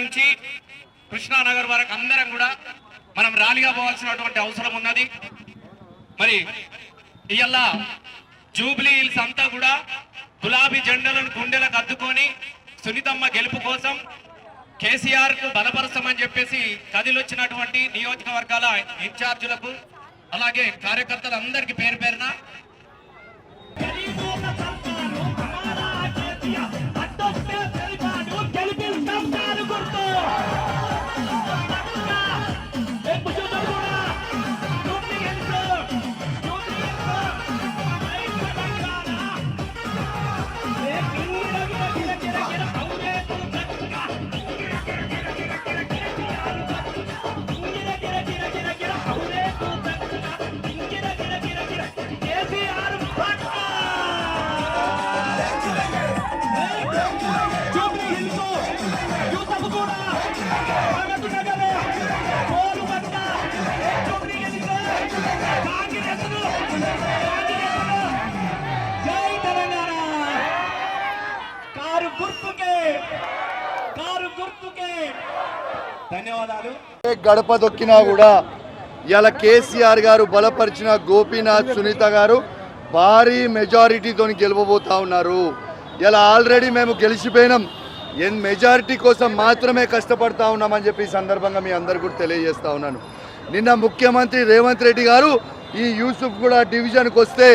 నుంచి కృష్ణానగర్ వరకు అందరం కూడా మనం ర్యాలీగా పోవాల్సినటువంటి అవసరం ఉన్నది. మరి ఇవాళ జూబ్లీ హిల్స్ అంతా కూడా గులాబీ జెండలను గుండెలకు అద్దుకొని సునీతమ్మ గెలుపు కోసం కేసీఆర్కు బలపరచమని చెప్పేసి కదిలొచ్చినటువంటి నియోజకవర్గాల ఇన్ఛార్జీలకు అలాగే కార్యకర్తలందరికీ పేరు పేరున ధన్యవాదాలు. గడప దొక్కినా కూడా ఇలా కేసీఆర్ గారు బలపరిచిన గోపీనాథ్ సునీత గారు భారీ మెజారిటీతో గెలవబోతా ఉన్నారు. ఇలా ఆల్రెడీ మేము గెలిచిపోయినాం. ఎన్ మెజారిటీ కోసం మాత్రమే కష్టపడతా ఉన్నామని చెప్పి ఈ సందర్భంగా మీ అందరు కూడా తెలియజేస్తా ఉన్నాను. నిన్న ముఖ్యమంత్రి రేవంత్ రెడ్డి గారు ఈ యూసుఫ్ కూడా డివిజన్కి వస్తే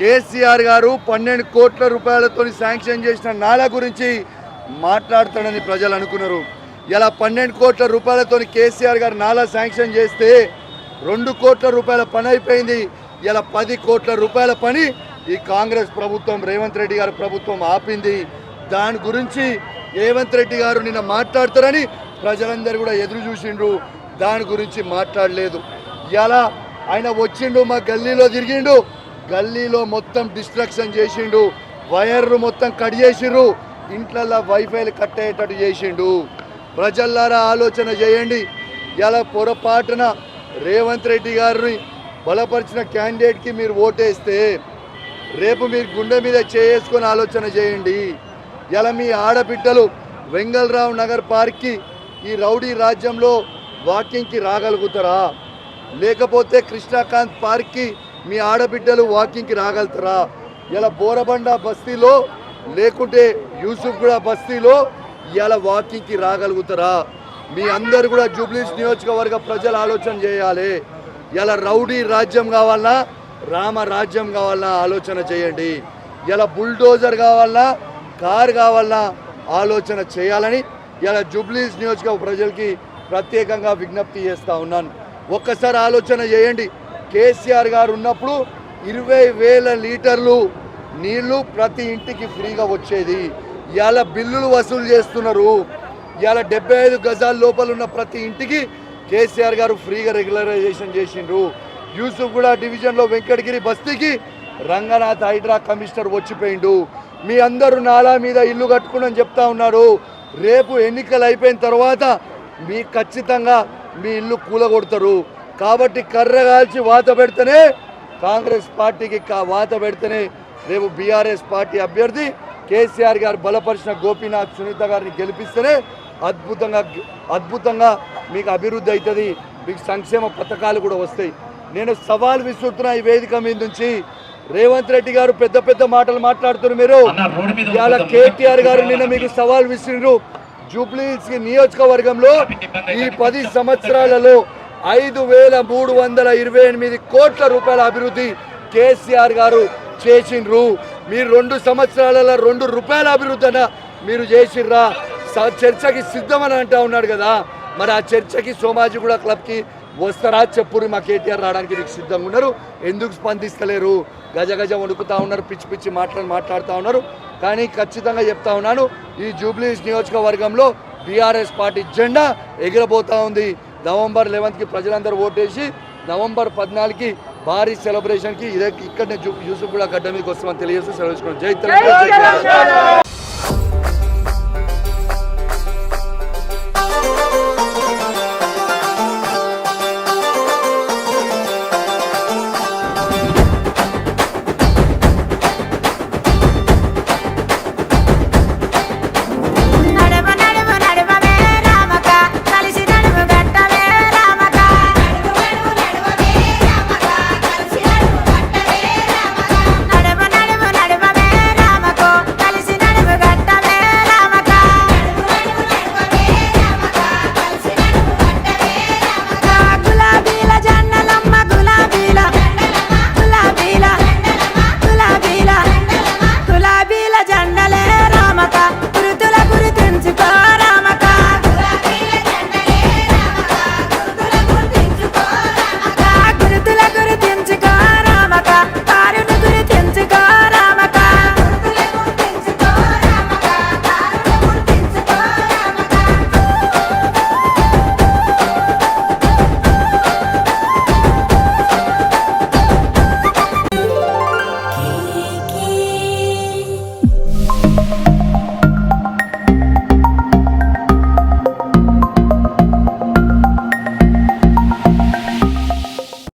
కేసీఆర్ గారు పన్నెండు కోట్ల రూపాయలతో శాంక్షన్ చేసిన నాలా గురించి మాట్లాడతాడని ప్రజలు అనుకున్నారు. ఇలా పన్నెండు కోట్ల రూపాయలతో కేసీఆర్ గారు నాలా శాంక్షన్ చేస్తే రెండు కోట్ల రూపాయల పని అయిపోయింది. ఇలా పది కోట్ల రూపాయల పని ఈ కాంగ్రెస్ ప్రభుత్వం రేవంత్ రెడ్డి గారి ప్రభుత్వం ఆపింది. దాని గురించి రేవంత్ రెడ్డి గారు నిన్న మాట్లాడతారని ప్రజలందరూ కూడా ఎదురు చూసిండ్రు. దాని గురించి మాట్లాడలేదు. ఇలా ఆయన వచ్చిండు మా గల్లీలో తిరిగిండు. గల్లీలో మొత్తం డిస్ట్రక్షన్ చేసిండు. వైర్లు మొత్తం కట్ చేసిండ్రు. ఇంట్లల్లో వైఫైలు కట్టేటట్టు చేసిండు. ప్రజల్లారా ఆలోచన చేయండి. ఇలా పొరపాటున రేవంత్ రెడ్డి గారిని బలపరిచిన క్యాండిడేట్కి మీరు ఓటేస్తే రేపు మీరు గుండె మీద చేసుకొని ఆలోచన చేయండి. ఇలా మీ ఆడబిడ్డలు వెంగళరావు నగర్ పార్క్కి ఈ రౌడీ రాజ్యంలో వాకింగ్కి రాగలుగుతారా? లేకపోతే కృష్ణాకాంత్ పార్క్కి మీ ఆడబిడ్డలు వాకింగ్కి రాగలుగుతారా? ఇలా బోరబండ బస్తీలో లేకుంటే యూసుఫ్ కూడా బస్తీలో ఇలా వాకింగ్కి రాగలుగుతారా? మీ అందరు కూడా జూబ్లీస్ నియోజకవర్గ ప్రజలు ఆలోచన చేయాలి. ఇలా రౌడీ రాజ్యం కావాలన్నా రామ రాజ్యం కావాలన్నా ఆలోచన చేయండి. ఇలా బుల్డోజర్ కావాలన్నా కార్ కావాలన్నా ఆలోచన చేయాలని ఇలా జూబ్లీస్ నియోజకవర్గ ప్రజలకి ప్రత్యేకంగా విజ్ఞప్తి చేస్తూ ఉన్నాను. ఒక్కసారి ఆలోచన చేయండి. కేసీఆర్ గారు ఉన్నప్పుడు ఇరవై వేల లీటర్లు నీళ్ళు ప్రతి ఇంటికి ఫ్రీగా వచ్చేది. ఇవాళ బిల్లులు వసూలు చేస్తున్నారు. ఇవాళ డెబ్బై ఐదు గజాల లోపల ఉన్న ప్రతి ఇంటికి కేసీఆర్ గారు ఫ్రీగా రెగ్యులరైజేషన్ చేసిండ్రు. యూసుఫ్ కూడా డివిజన్లో వెంకటగిరి బస్తీకి రంగనాథ్ హైడ్రా కమిషనర్ వచ్చిపోయిండు. మీ అందరూ నాలా మీద ఇల్లు కట్టుకుని చెప్తా ఉన్నారు. రేపు ఎన్నికలు అయిపోయిన తర్వాత మీ ఖచ్చితంగా మీ ఇల్లు కూలగొడతారు. కాబట్టి కర్ర కాల్చి వాత పెడితేనే కాంగ్రెస్ పార్టీకి వాత పెడితేనే రేపు బీఆర్ఎస్ పార్టీ అభ్యర్థి కేసీఆర్ గారు బలపరిచిన గోపీనాథ్ సునీత గారిని గెలిపిస్తేనే అద్భుతంగా అద్భుతంగా మీకు అభివృద్ధి అవుతుంది. మీకు సంక్షేమ పథకాలు కూడా వస్తాయి. నేను సవాల్ విసురుతున్నా ఈ వేదిక మీద నుంచి. రేవంత్ రెడ్డి గారు పెద్ద పెద్ద మాటలు మాట్లాడుతున్నారు మీరు. ఇవాళ కేటీఆర్ గారు నిన్న మీకు సవాల్ విసిరిండ్రు జూబ్లీస్ నియోజకవర్గంలో ఈ పది సంవత్సరాలలో ఐదు వేల మూడు వందల ఇరవై ఎనిమిది కోట్ల రూపాయల అభివృద్ధి కేసీఆర్ గారు చేసిండ్రు. మీరు రెండు సంవత్సరాలలో రెండు రూపాయల అభివృద్ధి అన్న మీరు చేసిండ్రా స- చర్చకి సిద్ధమని అంటా ఉన్నాడు కదా. మరి ఆ చర్చకి సోమాజిగూడ క్లబ్కి వస్తారా? చెప్పురు మా కేటీఆర్ రావడానికి నీకు సిద్ధంగా ఉన్నారు. ఎందుకు స్పందిస్తలేరు? గజ గజ వణుకుతా ఉన్నారు పిచ్చి పిచ్చి మాట్లాడి మాట్లాడుతూ ఉన్నారు. కానీ ఖచ్చితంగా చెప్తా ఉన్నాను ఈ జూబ్లీస్ నియోజకవర్గంలో బీఆర్ఎస్ పార్టీ జెండా ఎగిరబోతూ ఉంది. నవంబర్ లెవెన్త్కి ప్రజలందరూ ఓటేసి నవంబర్ పద్నాలుగుకి భారీ సెలబ్రేషన్కి ఇదే ఇక్కడనే యూసుఫ్ కూడా గడ్డ మీదకి వస్తామని తెలియజేస్తూ సెలవు జై తెలంగాణ.